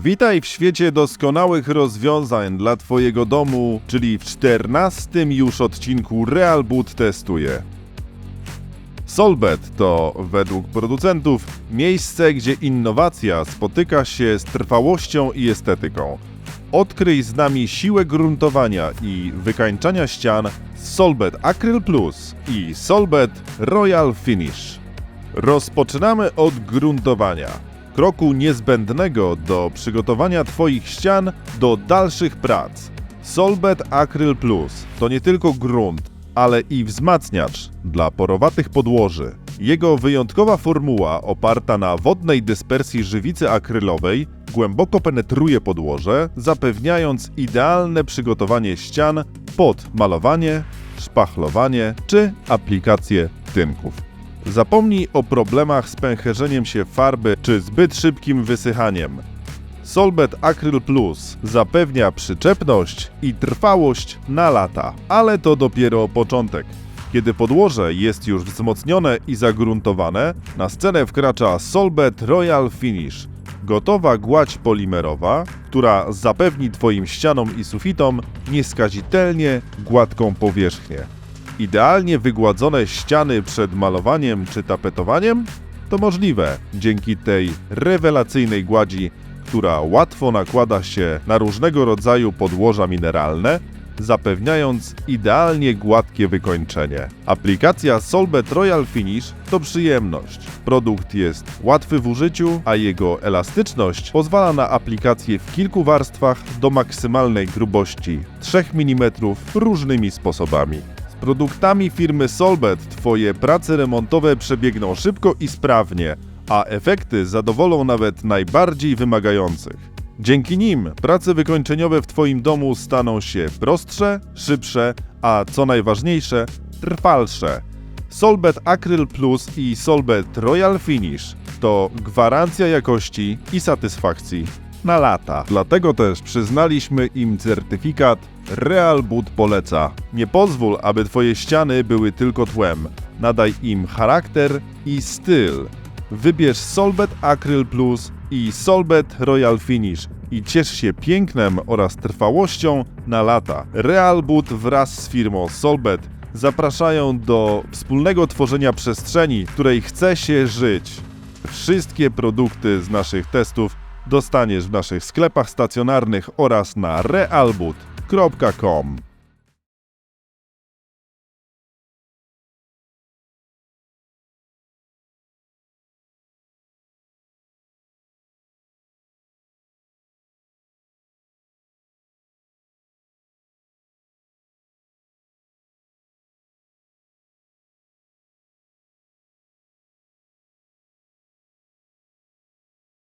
Witaj w świecie doskonałych rozwiązań dla Twojego domu, czyli w czternastym już odcinku Real Boot testuje. Solbet to, według producentów, miejsce, gdzie innowacja spotyka się z trwałością i estetyką. Odkryj z nami siłę gruntowania i wykańczania ścian z Solbet Acryl Plus i Solbet Royal Finish. Rozpoczynamy od gruntowania. Kroku niezbędnego do przygotowania Twoich ścian do dalszych prac. Solbet Acryl Plus to nie tylko grunt, ale i wzmacniacz dla porowatych podłoży. Jego wyjątkowa formuła oparta na wodnej dyspersji żywicy akrylowej głęboko penetruje podłoże, zapewniając idealne przygotowanie ścian pod malowanie, szpachlowanie czy aplikację tynków. Zapomnij o problemach z pęcherzeniem się farby czy zbyt szybkim wysychaniem. Solbet Acryl Plus zapewnia przyczepność i trwałość na lata, ale to dopiero początek. Kiedy podłoże jest już wzmocnione i zagruntowane, na scenę wkracza Solbet Royal Finish, gotowa gładź polimerowa, która zapewni Twoim ścianom i sufitom nieskazitelnie gładką powierzchnię. Idealnie wygładzone ściany przed malowaniem czy tapetowaniem? To możliwe dzięki tej rewelacyjnej gładzi, która łatwo nakłada się na różnego rodzaju podłoża mineralne, zapewniając idealnie gładkie wykończenie. Aplikacja Solbet Royal Finish to przyjemność. Produkt jest łatwy w użyciu, a jego elastyczność pozwala na aplikację w kilku warstwach do maksymalnej grubości 3 mm różnymi sposobami. Produktami firmy Solbet Twoje prace remontowe przebiegną szybko i sprawnie, a efekty zadowolą nawet najbardziej wymagających. Dzięki nim prace wykończeniowe w Twoim domu staną się prostsze, szybsze, a co najważniejsze, trwalsze. Solbet Acryl Plus i Solbet Royal Finish to gwarancja jakości i satysfakcji na lata. Dlatego też przyznaliśmy im certyfikat Real Boot poleca. Nie pozwól, aby Twoje ściany były tylko tłem. Nadaj im charakter i styl. Wybierz Solbet Acryl Plus i Solbet Royal Finish i ciesz się pięknem oraz trwałością na lata. Real Boot wraz z firmą Solbet zapraszają do wspólnego tworzenia przestrzeni, której chce się żyć. Wszystkie produkty z naszych testów dostaniesz w naszych sklepach stacjonarnych oraz na realboot.com.